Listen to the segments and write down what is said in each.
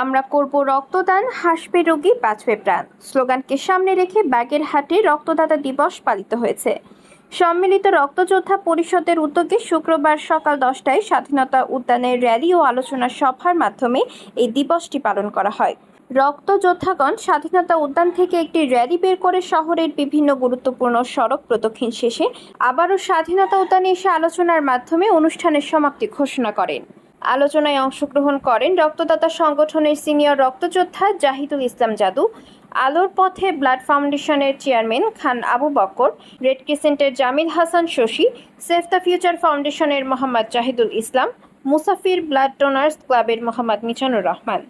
আমরা করব রক্তদান, হাসবে রোগী, বাঁচবে প্রাণ। স্লোগানকে সামনে রেখে বাগেরহাটে রক্তদাতা দিবস পালিত হয়েছে। সম্মিলিত রক্তযোদ্ধা পরিষদের উদ্যোগে শুক্রবার সকাল দশটায় স্বাধীনতা উদ্যানের র্যালি ও আলোচনা সভার মাধ্যমে এই দিবসটি পালন করা হয়। রক্তযোদ্ধাগণ স্বাধীনতা উদ্যান থেকে একটি র্যালি বের করে শহরের বিভিন্ন গুরুত্বপূর্ণ সড়ক প্রদক্ষিণ শেষে আবারও স্বাধীনতা উদ্যানে এসে আলোচনার মাধ্যমে অনুষ্ঠানের সমাপ্তি ঘোষণা করেন। আলোচনায় অংশগ্রহণ করেন রক্তদাতা সংগঠনের সিনিয়র রক্তযোদ্ধা জাহিদুল ইসলাম জাদু, আলোর পথে ব্লাড ফাউন্ডেশনের chairman Khan Abu Bakkar, red ক্রিসেন্টের Jamil Hasan Shashi save the future ফাউন্ডেশনের মোহাম্মদ জাহিদুল ইসলাম, মুসাফির ব্লাড ডোনার্স ক্লাবের মোহাম্মদ মিজানুর রহমান।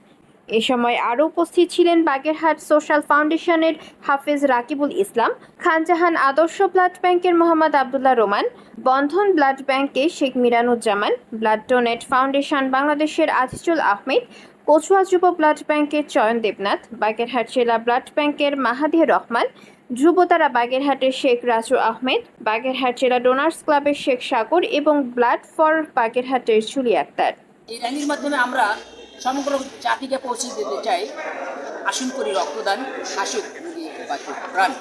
এ সময় আরও উপস্থিত ছিলেন বাগেরহাট সোশ্যাল ফাউন্ডেশনের হাফেজ রাকিবুল ইসলাম, খানজাহান আদর্শ ব্লাড ব্যাংকের মোহাম্মদ আবদুল্লাহ রোমান, বন্ধন ব্লাড ব্যাংকে Sheikh Miranuzzaman, blood donate foundation বাংলাদেশের আজিজুল আহমেদ, কচুয়া যুব ব্লাড ব্যাংকের চয়ন দেবনাথ, বাগেরহাট জেলা ব্লাড ব্যাংকের মাহাদিয়া রহমান ধ্রুবতারা বাগেরহাটের শেখ রাজু আহমেদ, বাগেরহাট জেলা ডোনার্স ক্লাবের শেখ সাগর এবং ব্লাড ফর বাগেরহাটের জুলি আক্তার। এই র্যালির মাধ্যমে আমরা সমগ্র জাতিকে পৌঁছে দিতে চাই। আসুন করি রক্তদান হাসুক রোগী বাঁচুক প্রাণ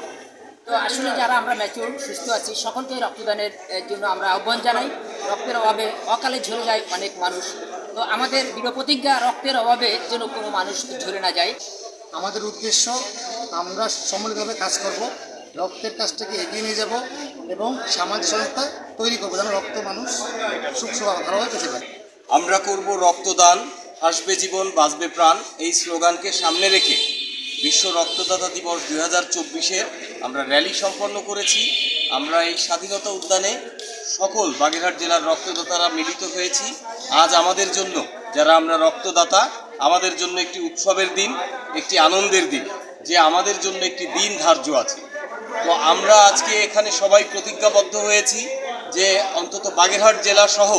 তো আসলে যারা আমরা ম্যাচিউর সুস্থ আছি সকলকে রক্তদানের জন্য আমরা আহ্বান জানাই। রক্তের অভাবে অকালে ঝরে যায় অনেক মানুষ। তো আমাদের দৃঢ় প্রতিজ্ঞা রক্তের অভাবে যেন কোনো মানুষ ঝরে না যায়। আমাদের উদ্দেশ্য আমরা সম্মিলিতভাবে কাজ করব রক্তের কাজটাকে এগিয়ে নিয়ে যাব এবং সামাজিক সংস্থা তৈরি করব যেন রক্ত মানুষ সুখ সুখ ভালোভাবে পেতে পারে। আমরা করব রক্তদান। হাসবে জীবন, বাঁচবে প্রাণ এই স্লোগানকে সামনে রেখে বিশ্ব রক্তদাতা দিবস দুই হাজার চব্বিশের আমরা র্যালি সম্পন্ন করেছি। আমরা এই স্বাধীনতা উদ্যানে সকল বাগেরহাট জেলার রক্তদাতারা মিলিত হয়েছি। আজ আমাদের জন্য, যারা আমরা রক্তদাতা, আমাদের জন্য একটি উৎসবের দিন, একটি আনন্দের দিন, যে আমাদের জন্য একটি দিন ধার্য আছে। তো আমরা আজকে এখানে সবাই প্রতিজ্ঞাবদ্ধ হয়েছি যে অন্তত বাগেরহাট জেলা সহ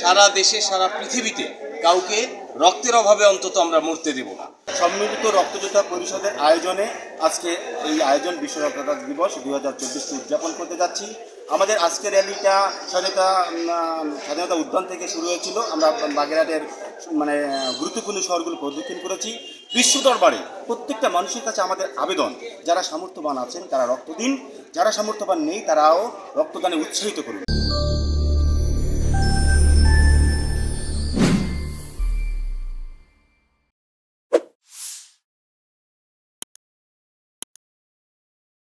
সারা দেশে, সারা পৃথিবীতে কাউকে রক্তের অভাবে অন্তত আমরা মরতে দেব না। সম্মিলিত রক্তযোদ্ধা পরিষদের আয়োজনে আজকে এই আয়োজন বিশ্ব রক্তদাতা দিবস দু হাজার চব্বিশটি উদযাপন করতে যাচ্ছি। আমাদের আজকের র্যালিটা স্বাধীনতা স্বাধীনতা উদ্যান থেকে শুরু হয়েছিল। আমরা বাগেরহাটের মানে গুরুত্বপূর্ণ শহরগুলো প্রদক্ষিণ করেছি। বিশ্ব দরবারে প্রত্যেকটা মানুষের কাছে আমাদের আবেদন, যারা সামর্থ্যবান আছেন তারা রক্ত দিন যারা সামর্থ্যবান নেই তারাও রক্তদানে উৎসাহিত করুন।